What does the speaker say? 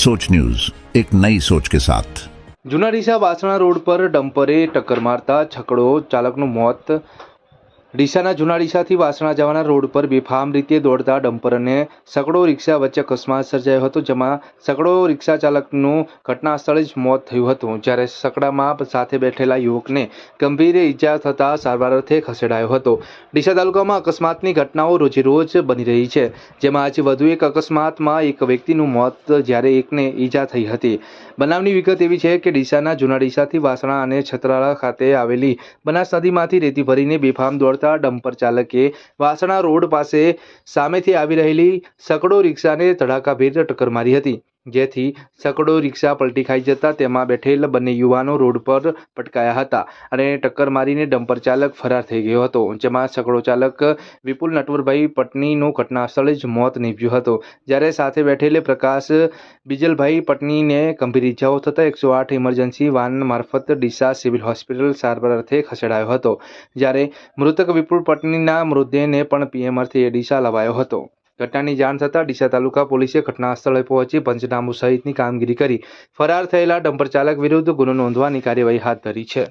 सोच न्यूज एक नई सोच के साथ જૂના ડીસા વાસણા રોડ પર ડમ્પરે ટક્કર મારતા છકડો ચાલકનું મોત ડીસાના જૂના ડીસાથી વાસણા જવાના રોડ પર બેફામ રીતે દોડતા ડમ્પર અને સકડો રિક્ષા વચ્ચે અકસ્માત સર્જાયો હતો, જેમાં સકડો રિક્ષા ચાલકનું ઘટના સ્થળે જ મોત થયું હતું. જ્યારે સકડામાં સાથે બેઠેલા યુવકને ગંભીર ઈજા થતાં સારવાર અર્થે ખસેડાયો હતો. ડીસા તાલુકામાં અકસ્માતની ઘટનાઓ રોજેરોજ બની રહી છે, જેમાં આજે વધુ એક અકસ્માતમાં એક વ્યક્તિનું મોત જ્યારે એકને ઈજા થઈ હતી. બનાવની વિગત એવી છે કે ડીસાના જૂના ડીસાથી વાસણા અને છત્રાળા ખાતે આવેલી બનાસ નદીમાંથી રેતી ભરીને બેફામ દોડતા ડમ્પર ચાલકે વાસણા રોડ પાસે સામેથી આવી રહેલી સકડો રિક્ષાને ધડાકાભેર ટક્કર મારી હતી. જેથી સકડો રિક્ષા પલટી ખાઈ જતા તેમાં બેઠેલ બંને યુવાનો રોડ પર પટકાયા હતા અને ટક્કર મારીને ડમ્પર ચાલક ફરાર થઈ ગયો હતો. જેમાં સકડો ચાલક વિપુલ નટવરભાઈ પટનીનું ઘટના સ્થળે જ મોત નીપજ્યું હતું. જ્યારે સાથે બેઠેલે પ્રકાશ બિજલભાઈ પટનીને ગંભીર ઇજાઓ થતાં એકસો આઠ ઇમરજન્સી વાન મારફત ડીસા સિવિલ હોસ્પિટલ સારવાર અર્થે ખસેડાયો હતો. જ્યારે મૃતક વિપુલ પટનીના મૃતદેહને પણ પીએમ અર્થે ડીસા લવાયો હતો. ઘટનાની જાણ થતાં ડીસા તાલુકા પોલીસે ઘટના સ્થળે પહોંચી પંચનામું સહિતની કામગીરી કરી. ફરાર થયેલા ડમ્પર ચાલક વિરુદ્ધ ગુનો નોંધવાની કાર્યવાહી હાથ ધરી છે.